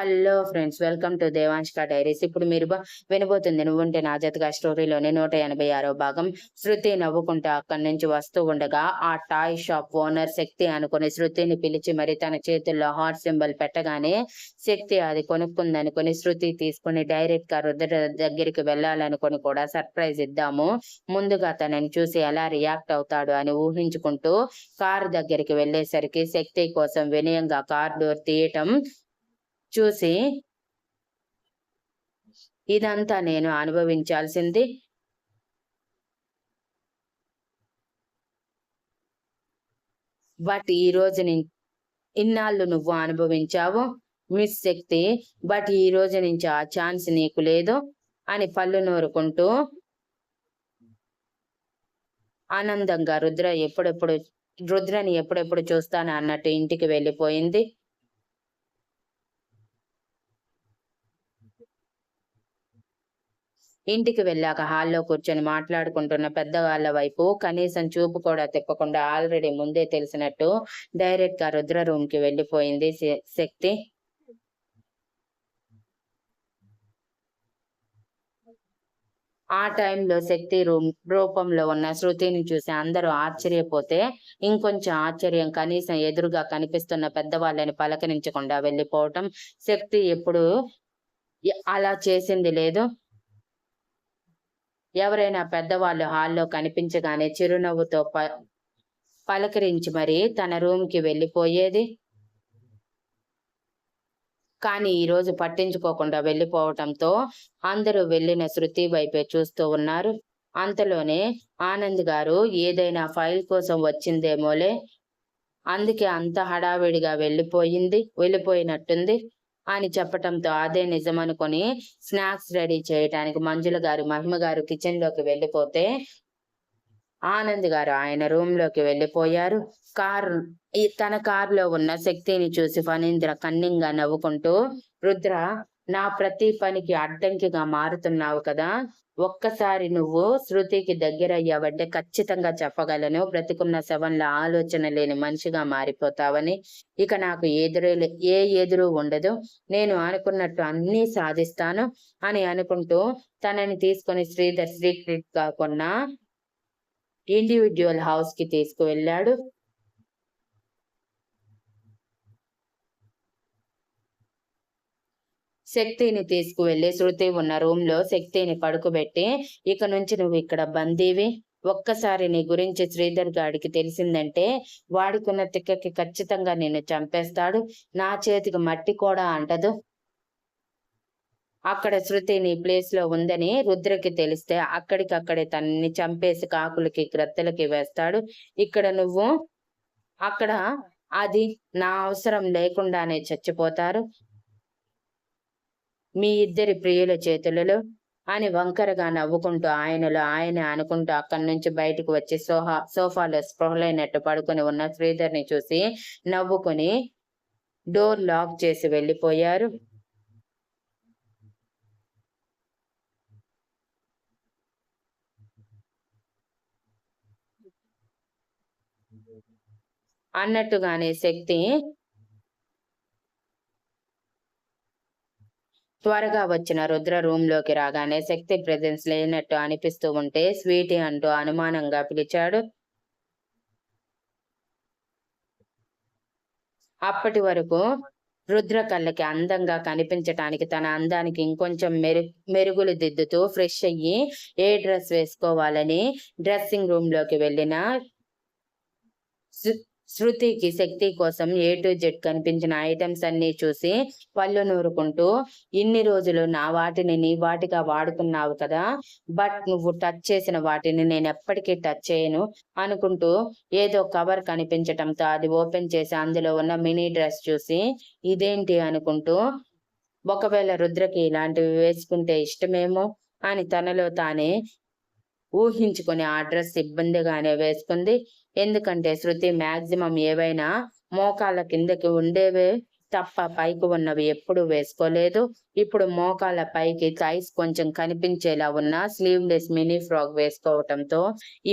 Hello friends welcome to Devanshika diaries. ఇప్పుడు మీరు వినబోతుంది నువ్వుంటే నా జతగా స్టోరీలోని నూట ఎనభై ఆరో భాగం. శృతి నవ్వుకుంటూ అక్కడి నుంచి వస్తూ ఉండగా ఆ టాయ్ షాప్ ఓనర్ శక్తి అనుకుని శృతిని పిలిచి మరి తన చేతుల్లో హార్ట్ సింబల్ పెట్టగానే శక్తి అది కొనుక్కుందనుకుని శృతి తీసుకుని డైరెక్ట్గా రుద్ర దగ్గరికి వెళ్ళాలనుకుని కూడా సర్ప్రైజ్ ఇద్దాము. ముందుగా తనని చూసి ఎలా రియాక్ట్ అవుతాడు అని ఊహించుకుంటూ కారు దగ్గరికి వెళ్ళేసరికి శక్తి కోసం వినయంగా కార్ డోర్ తీయటం చూసి ఇదంతా నేను అనుభవించాల్సింది. బట్ ఈ రోజు ఇన్నాళ్ళు నువ్వు అనుభవించావు. మిస్ శక్తి బట్ ఈ రోజు నుంచి ఆ ఛాన్స్ నీకు లేదు అని పళ్ళు నూరుకుంటూ ఆనందంగా రుద్ర ఎప్పుడెప్పుడు రుద్రని ఎప్పుడెప్పుడు చూస్తాను అన్నట్టు ఇంటికి వెళ్ళిపోయింది. ఇంటికి వెళ్ళాక హాల్లో కూర్చొని మాట్లాడుకుంటున్న పెద్దవాళ్ళ వైపు కనీసం చూపు కూడా తిప్పకుండా ఆల్రెడీ ముందే తెలిసినట్టు డైరెక్ట్గా రుద్ర రూమ్కి వెళ్ళిపోయింది శక్తి. ఆ టైంలో శక్తి రూమ్ రూపంలో ఉన్న శృతిని చూసి అందరూ ఆశ్చర్యపోతే ఇంకొంచెం ఆశ్చర్యం కనీసం ఎదురుగా కనిపిస్తున్న పెద్దవాళ్ళని పలకరించకుండా వెళ్ళిపోవటం శక్తి ఎప్పుడు అలా చేసింది లేదు. ఎవరైనా పెద్దవాళ్ళు హాల్లో కనిపించగానే చిరునవ్వుతో ప పలకరించి మరి తన రూమ్కి వెళ్ళిపోయేది. కానీ ఈరోజు పట్టించుకోకుండా వెళ్ళిపోవటంతో అందరూ వెళ్ళిన శృతి వైపే చూస్తూ ఉన్నారు. అంతలోనే ఆనంద్ గారు ఏదైనా ఫైల్ కోసం వచ్చిందేమోలే. అందుకే అంత హడావిడిగా వెళ్ళిపోయింది వెళ్ళిపోయినట్టుంది. అని చెప్పటంతో అదే నిజమనుకొని స్నాక్స్ రెడీ చేయటానికి మంజుల గారు మహిమ గారు కిచెన్లోకి వెళ్ళిపోతే ఆనంద్ గారు ఆయన రూమ్లోకి వెళ్ళిపోయారు. కారు ఈ తన కారులో ఉన్న శక్తిని చూసి ఫణీంద్ర కన్నింగా నవ్వుకుంటూ రుద్ర నా ప్రతి పనికి అడ్డంకిగా మారుతున్నావు కదా. ఒక్కసారి నువ్వు శృతికి దగ్గర అయ్యావంటే ఖచ్చితంగా చెప్పగలను. బ్రతికున్న శవంలో ఆలోచన లేని మనిషిగా మారిపోతావని. ఇక నాకు ఎదురు ఏ ఎదురు ఉండదు. నేను అనుకున్నట్టు అన్నీ సాధిస్తాను అని అనుకుంటూ తనని తీసుకొని శ్రీధర్ శ్రీకృత్ కాకుండా ఇండివిజువల్ హౌస్కి తీసుకువెళ్ళాడు. శక్తిని తీసుకువెళ్ళి శృతి ఉన్న రూమ్లో శక్తిని పడుకోబెట్టి ఇక నుంచి నువ్వు ఇక్కడ బందీవి. ఒక్కసారి నీ గురించి శ్రీధర్ గాడికి తెలిసిందంటే వాడుకున్న తిక్కకి ఖచ్చితంగా నిన్ను చంపేస్తాడు. నా చేతికి మట్టి కూడా అంటదు. అక్కడ శృతి నీ ప్లేస్లో ఉందని రుద్రకి తెలిస్తే అక్కడికక్కడే తనని చంపేసి కాకులకి గ్రత్తలకి వేస్తాడు. ఇక్కడ నువ్వు అక్కడ అది నా అవసరం లేకుండానే చచ్చిపోతారు. మీ ఇద్దరి ప్రియుల చేతులలో అని వంకరగా నవ్వుకుంటూ ఆయనలో ఆయన అనుకుంటూ అక్కడి నుంచి బయటకు వచ్చి సోహా సోఫాలో స్పృహలైనట్టు పడుకొని ఉన్న శ్రీధర్ని చూసి నవ్వుకుని డోర్ లాక్ చేసి వెళ్ళిపోయారు. అన్నట్టుగానే శక్తి త్వరగా వచ్చిన రుద్ర రూమ్లోకి రాగానే శక్తి ప్రెజెన్స్ లేనట్టు అనిపిస్తూ ఉంటే స్వీటీ అంటూ అనుమానంగా పిలిచాడు. అప్పటి వరకు రుద్ర కళ్ళకి అందంగా కనిపించటానికి తన అందానికి ఇంకొంచెం మెరు మెరుగులు దిద్దుతూ ఫ్రెష్ అయ్యి ఏ డ్రెస్ వేసుకోవాలని డ్రెస్సింగ్ రూమ్లోకి వెళ్ళిన శృతికి శక్తి కోసం ఏ టు జెడ్ కనిపించిన ఐటమ్స్ అన్ని చూసి పళ్ళు నూరుకుంటూ ఇన్ని రోజులు నా వాటిని నీ వాటిగా వాడుకున్నావు కదా బట్ నువ్వు టచ్ చేసిన వాటిని నేను ఎప్పటికీ టచ్ చేయను అనుకుంటూ ఏదో కవర్ కనిపించటంతో అది ఓపెన్ చేసి అందులో ఉన్న మినీ డ్రెస్ చూసి ఇదేంటి? అనుకుంటూ ఒకవేళ రుద్రకి ఇలాంటివి వేసుకుంటే ఇష్టమేమో అని తనలో తానే ఊహించుకుని ఆ డ్రెస్ ఇబ్బందిగానే వేసుకుంది. ఎందుకంటే శృతి మ్యాక్సిమం ఏవైనా మోకాళ్ళ కిందకి ఉండేవే తప్ప పైకి ఉన్నవి ఎప్పుడు వేసుకోలేదు. ఇప్పుడు మోకాళ్ళ పైకి థైస్ కొంచెం కనిపించేలా ఉన్న స్లీవ్లెస్ మినీ ఫ్రాక్ వేసుకోవటంతో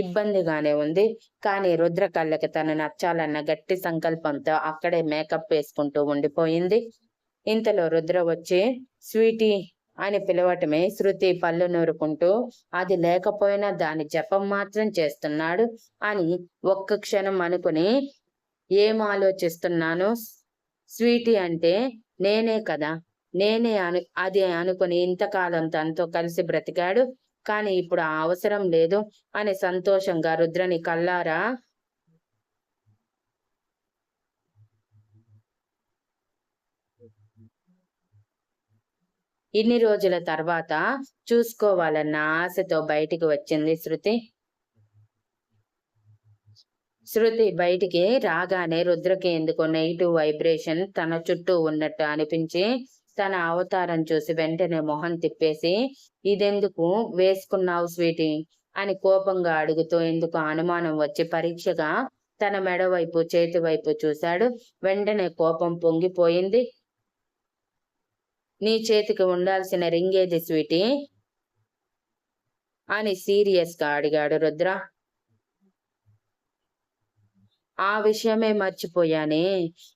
ఇబ్బందిగానే ఉంది. కానీ రుద్ర కళ్ళకి తను నచ్చాలన్న గట్టి సంకల్పంతో అక్కడే మేకప్ వేసుకుంటూ ఉండిపోయింది. ఇంతలో రుద్ర వచ్చి స్వీటీ అని పిలవటమే శృతి పళ్ళు నూరుకుంటూ అది లేకపోయినా దాని జపం మాత్రం చేస్తున్నాడు అని ఒక్క క్షణం అనుకుని ఏం ఆలోచిస్తున్నాను? స్వీటీ అంటే నేనే కదా. నేనే అను అది అనుకుని ఇంతకాలం తనతో కలిసి బ్రతికాడు. కానీ ఇప్పుడు ఆ అవసరం లేదు అని సంతోషంగా రుద్రని కల్లారా ఇన్ని రోజుల తర్వాత చూసుకోవాలన్న ఆశతో బయటికి వచ్చింది శృతి. శృతి బయటికి రాగానే రుద్రకి ఎందుకో నెగిటివ్ వైబ్రేషన్ తన చుట్టూ ఉన్నట్టు అనిపించి తన అవతారం చూసి వెంటనే మొహం తిప్పేసి ఇదెందుకు వేసుకున్నావు స్వీటీ? అని కోపంగా అడుగుతూ ఎందుకు అనుమానం వచ్చి పరీక్షగా తన మెడ వైపు చేతి వైపు చూశాడు. వెంటనే కోపం పొంగిపోయింది. నీ చేతికి ఉండాల్సిన రింగ్ ఏది స్వీటీ అని సీరియస్గా అడిగాడు రుద్ర. ఆ విషయమే మర్చిపోయానే.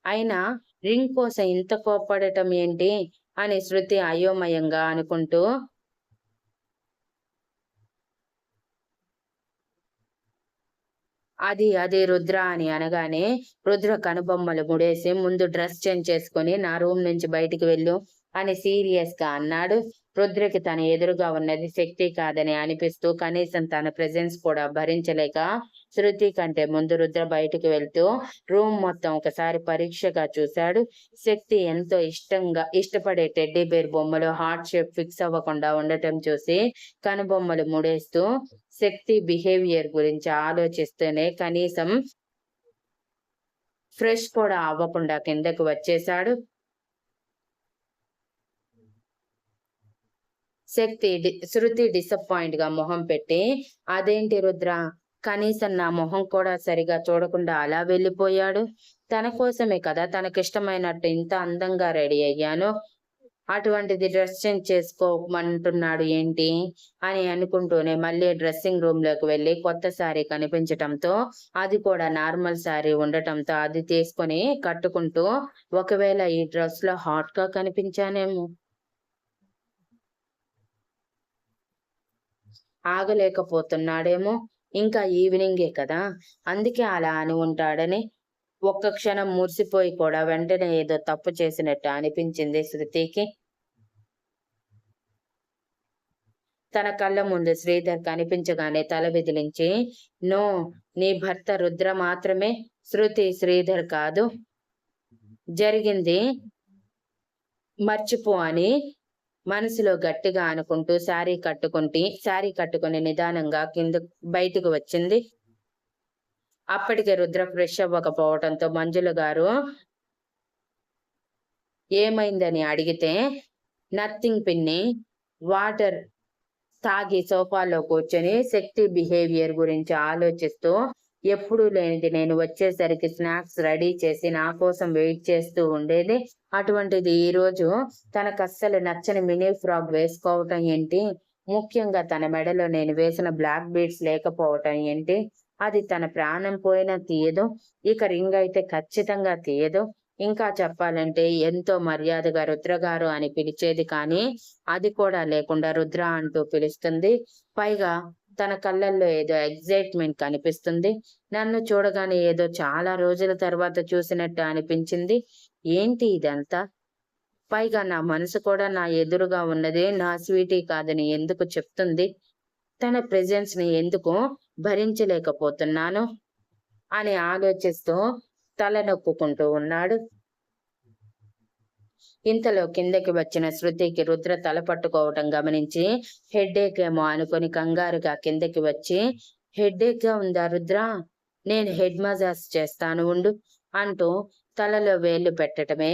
అయినా రింగ్ కోసం ఇంత కోప్పడటం ఏంటి? అని శృతి అయోమయంగా అనుకుంటూ అది అది రుద్ర అని అనగానే రుద్ర కనుబొమ్మలు ముడేసి ముందు డ్రెస్ చేంజ్ చేసుకుని నా రూమ్ నుంచి బయటికి వెళ్ళు. అని సీరియస్గా అన్నాడు. రుద్రకి తన ఎదురుగా ఉన్నది శక్తి కాదని అనిపిస్తూ కనీసం తన ప్రెజెన్స్ కూడా భరించలేక శృతి కంటే ముందు రుద్ర బయటకు వెళ్తూ రూమ్ మొత్తం ఒకసారి పరీక్షగా చూశాడు. శక్తి ఎంతో ఇష్టంగా ఇష్టపడే టెడ్డీ బేర్ బొమ్మలు హార్ట్ షేప్ ఫిక్స్ అవ్వకుండా ఉండటం చూసి కనుబొమ్మలు ముడేస్తూ శక్తి బిహేవియర్ గురించి ఆలోచిస్తూనే కనీసం ఫ్రెష్ కూడా అవ్వకుండా కిందకు వచ్చేశాడు. శక్తి శృతి డిసప్పాయింట్గా మొహం పెట్టి అదేంటి రుద్ర? కనీసం నా మొహం కూడా సరిగా చూడకుండా అలా వెళ్ళిపోయాడు? తన కోసమే కదా తనకిష్టమైనట్టు ఇంత అందంగా రెడీ అయ్యాను? అటువంటిది డ్రెస్ చేంజ్ చేసుకోమంటున్నాడు ఏంటి? అని అనుకుంటూనే మళ్ళీ డ్రెస్సింగ్ రూమ్లోకి వెళ్ళి కొత్త శారీ కనిపించటంతో అది కూడా నార్మల్ శారీ ఉండటంతో అది తీసుకొని కట్టుకుంటూ ఒకవేళ ఈ డ్రెస్లో హాట్గా కనిపించానేమో. ఆగలేకపోతున్నాడేమో. ఇంకా ఈవినింగే కదా. అందుకే అలా అని ఉంటాడని ఒక్క క్షణం మురిసిపోయి కూడా వెంటనే ఏదో తప్పు చేసినట్టు అనిపించింది శృతికి. తన కళ్ళ ముందు శ్రీధర్ కనిపించగానే తల విదిలించి నో నీ భర్త రుద్ర మాత్రమే శృతి శ్రీధర్ కాదు. జరిగింది. మర్చిపో అని మనసులో గట్టిగా అనుకుంటూ శారీ కట్టుకుంటే శారీ కట్టుకుని నిదానంగా కింద బయటకు వచ్చింది. అప్పటికే రుద్ర ఫ్రెష్ అవ్వకపోవడంతో మంజుల గారు ఏమైందని అడిగితే నథింగ్ పిన్ని వాటర్ తాగి సోఫాలో కూర్చొని శక్తి బిహేవియర్ గురించి ఆలోచిస్తూ ఎప్పుడు లేనిది. నేను వచ్చేసరికి స్నాక్స్ రెడీ చేసి నా కోసం వెయిట్ చేస్తూ ఉండేది. అటువంటిది ఈరోజు తనకు అస్సలు నచ్చని మినీ ఫ్రాక్ వేసుకోవటం ఏంటి? ముఖ్యంగా తన మెడలో నేను వేసిన బ్లాక్ బీడ్స్ లేకపోవటం ఏంటి? అది తన ప్రాణం పోయినా తీయదు. ఇక రింగ్ అయితే ఖచ్చితంగా తీయదు. ఇంకా చెప్పాలంటే ఎంతో మర్యాదగా రుద్రగారు అని పిలిచేది కానీ అది కూడా లేకుండా రుద్ర అంటూ పిలుస్తుంది. పైగా తన కళ్ళల్లో ఏదో ఎగ్జైట్మెంట్ కనిపిస్తుంది. నన్ను చూడగానే ఏదో చాలా రోజుల తర్వాత చూసినట్టు అనిపించింది. ఏంటి ఇదంతా? పైగా నా మనసు కూడా నా ఎదురుగా ఉన్నదే నా స్వీటీ కాదని ఎందుకు చెప్తుంది? తన ప్రెజెన్స్ని ఎందుకు భరించలేకపోతున్నాను? అని ఆలోచిస్తూ తలనొప్పుకుంటూ ఉన్నాడు. ఇంతలో కిందకి వచ్చిన శృతికి రుద్ర తల పట్టుకోవటం గమనించి హెడ్ఏక్ ఏమో అనుకుని కంగారుగా కిందకి వచ్చి హెడ్ఏక్గా ఉందా రుద్ర? నేను హెడ్ మజాజ్ చేస్తాను ఉండు అంటూ తలలో వేళ్ళు పెట్టడమే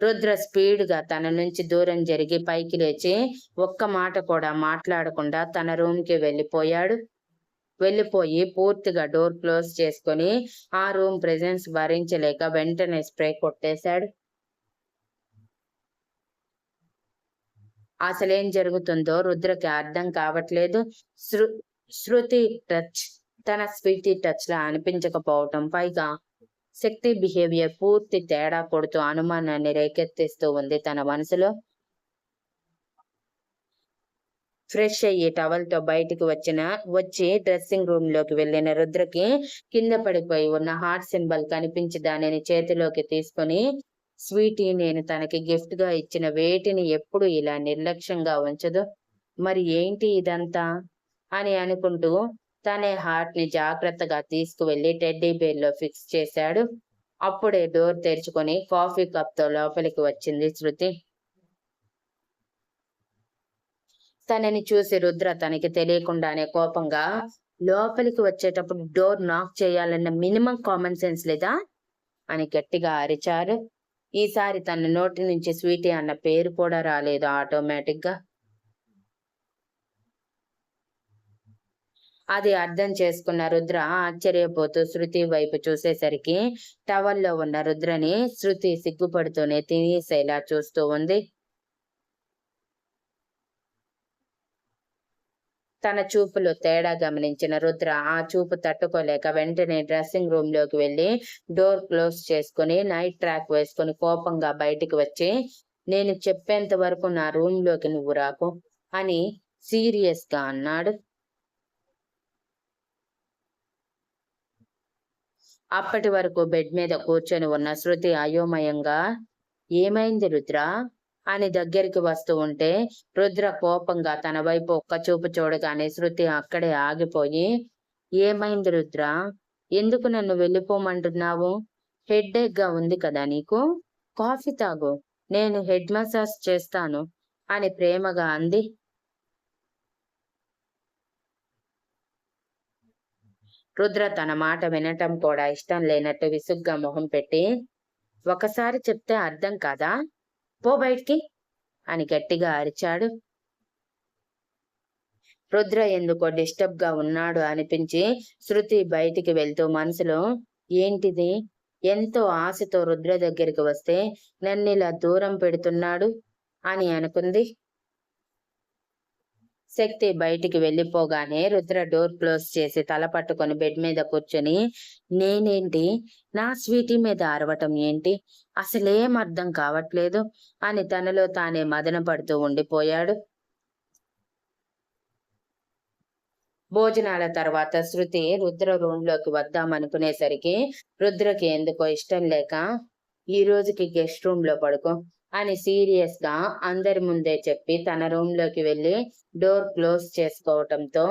రుద్ర స్పీడ్గా తన నుంచి దూరం జరిగి పైకి లేచి ఒక్క మాట కూడా మాట్లాడకుండా తన రూమ్కి వెళ్ళిపోయాడు. వెళ్ళిపోయి పూర్తిగా డోర్ క్లోజ్ చేసుకుని ఆ రూమ్ ప్రెజెన్స్ భరించలేక వెంటనే స్ప్రే కొట్టేశాడు. అసలేం జరుగుతుందో రుద్రకి అర్థం కావట్లేదు. శృ శృతి టచ్ తన స్వీటీ టచ్ లా అనిపించకపోవటం పైగా శక్తి బిహేవియర్ పూర్తి తేడా కొడుతూ అనుమానాన్ని రేకెత్తిస్తూ ఉంది తన మనసులో. ఫ్రెష్ అయ్యి టవల్తో బయటికి వచ్చిన వచ్చి డ్రెస్సింగ్ రూమ్లోకి వెళ్ళిన రుద్రకి కింద పడిపోయి ఉన్న హార్ట్ సింబల్ కనిపించి దానిని చేతిలోకి తీసుకొని స్వీటీ నేను తనకి గిఫ్ట్గా ఇచ్చిన వేటిని ఎప్పుడు ఇలా నిర్లక్ష్యంగా ఉంచదు? మరి ఏంటి ఇదంతా? అని అనుకుంటూ తనే హార్ట్ని జాగ్రత్తగా తీసుకువెళ్ళి టెడ్డీ బేర్లో ఫిక్స్ చేశాడు. అప్పుడే డోర్ తెరుచుకొని కాఫీ కప్తో లోపలికి వచ్చింది శృతి. తనని చూసి రుద్ర తనకి తెలియకుండానే కోపంగా లోపలికి వచ్చేటప్పుడు డోర్ నాక్ చేయాలన్న మినిమం కామన్ సెన్స్ లేదా అని గట్టిగా అరిచారు. ఈసారి తన నోటి నుంచి స్వీటీ అన్న పేరు కూడా రాలేదు ఆటోమేటిక్గా. అది అర్థం చేసుకున్న రుద్ర ఆశ్చర్యపోతూ శృతి వైపు చూసేసరికి టవల్లో ఉన్న రుద్రని శృతి సిగ్గుపడుతూనే తినేసేలా చూస్తూ ఉంది. తన చూపులో తేడా గమనించిన రుద్ర ఆ చూపు తట్టుకోలేక వెంటనే డ్రెస్సింగ్ రూమ్లోకి వెళ్ళి డోర్ క్లోజ్ చేసుకుని నైట్ ట్రాక్ వేసుకుని కోపంగా బయటికి వచ్చి నేను చెప్పేంత వరకు నా రూమ్లోకి నువ్వు రాకు అని సీరియస్గా అన్నాడు. అప్పటి వరకు బెడ్ మీద కూర్చొని ఉన్న శృతి అయోమయంగా ఏమైంది రుద్ర? అని దగ్గరికి వస్తూ ఉంటే రుద్ర కోపంగా తన వైపు ఒక్క చూపు చూడగానే శృతి అక్కడే ఆగిపోయి ఏమైంది రుద్ర? ఎందుకు నన్ను వెళ్ళిపోమంటున్నావు? హెడ్ఏక్గా ఉంది కదా నీకు? కాఫీ తాగు. నేను హెడ్ మసాజ్ చేస్తాను అని ప్రేమగా అంది. రుద్ర తన మాట వినటం కూడా ఇష్టం లేనట్టు విసుగ్గా మొహం పెట్టి ఒకసారి చెప్తే అర్థం కాదా? పో బయటికి అని గట్టిగా అరిచాడు. రుద్ర ఎందుకో డిస్టర్బ్గా ఉన్నాడు అనిపించి శృతి బయటికి వెళ్తూ మనసులో ఏంటిది? ఎంతో ఆశతో రుద్ర దగ్గరికి వస్తే నన్ను ఇలా దూరం పెడుతున్నాడు? అని అనుకుంది. శక్తి బయటికి వెళ్ళిపోగానే రుద్ర డోర్ క్లోజ్ చేసి తల పట్టుకొని బెడ్ మీద కూర్చొని నేనేంటి? నా స్వీటీ మీద అరవటం ఏంటి? అసలేం అర్థం కావట్లేదు అని తనలో తానే మదన పడుతూ ఉండిపోయాడు. భోజనాల తర్వాత శృతి రుద్ర రూమ్లోకి వద్దామనుకునేసరికి రుద్రకి ఎందుకో ఇష్టం లేక ఈ రోజుకి గెస్ట్ రూమ్లో పడుకో. అని సీరియస్గా అందరి ముందే చెప్పి తన రూమ్లోకి వెళ్ళి డోర్ క్లోజ్ చేసుకోవటంతో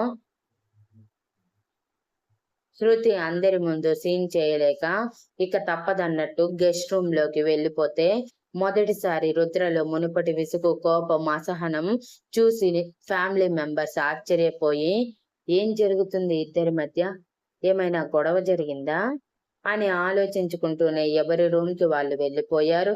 శృతి అందరి ముందు సీన్ చేయలేక ఇక తప్పదన్నట్టు గెస్ట్ రూమ్లోకి వెళ్ళిపోతే మొదటిసారి రుద్రలో మునుపటి విసుగు కోపం అసహనం చూసి ఫ్యామిలీ మెంబర్స్ ఆశ్చర్యపోయి ఏం జరుగుతుంది ఇద్దరి మధ్య? ఏమైనా గొడవ జరిగిందా? అని ఆలోచించుకుంటూనే ఎవరి రూమ్కి వాళ్ళు వెళ్ళిపోయారు.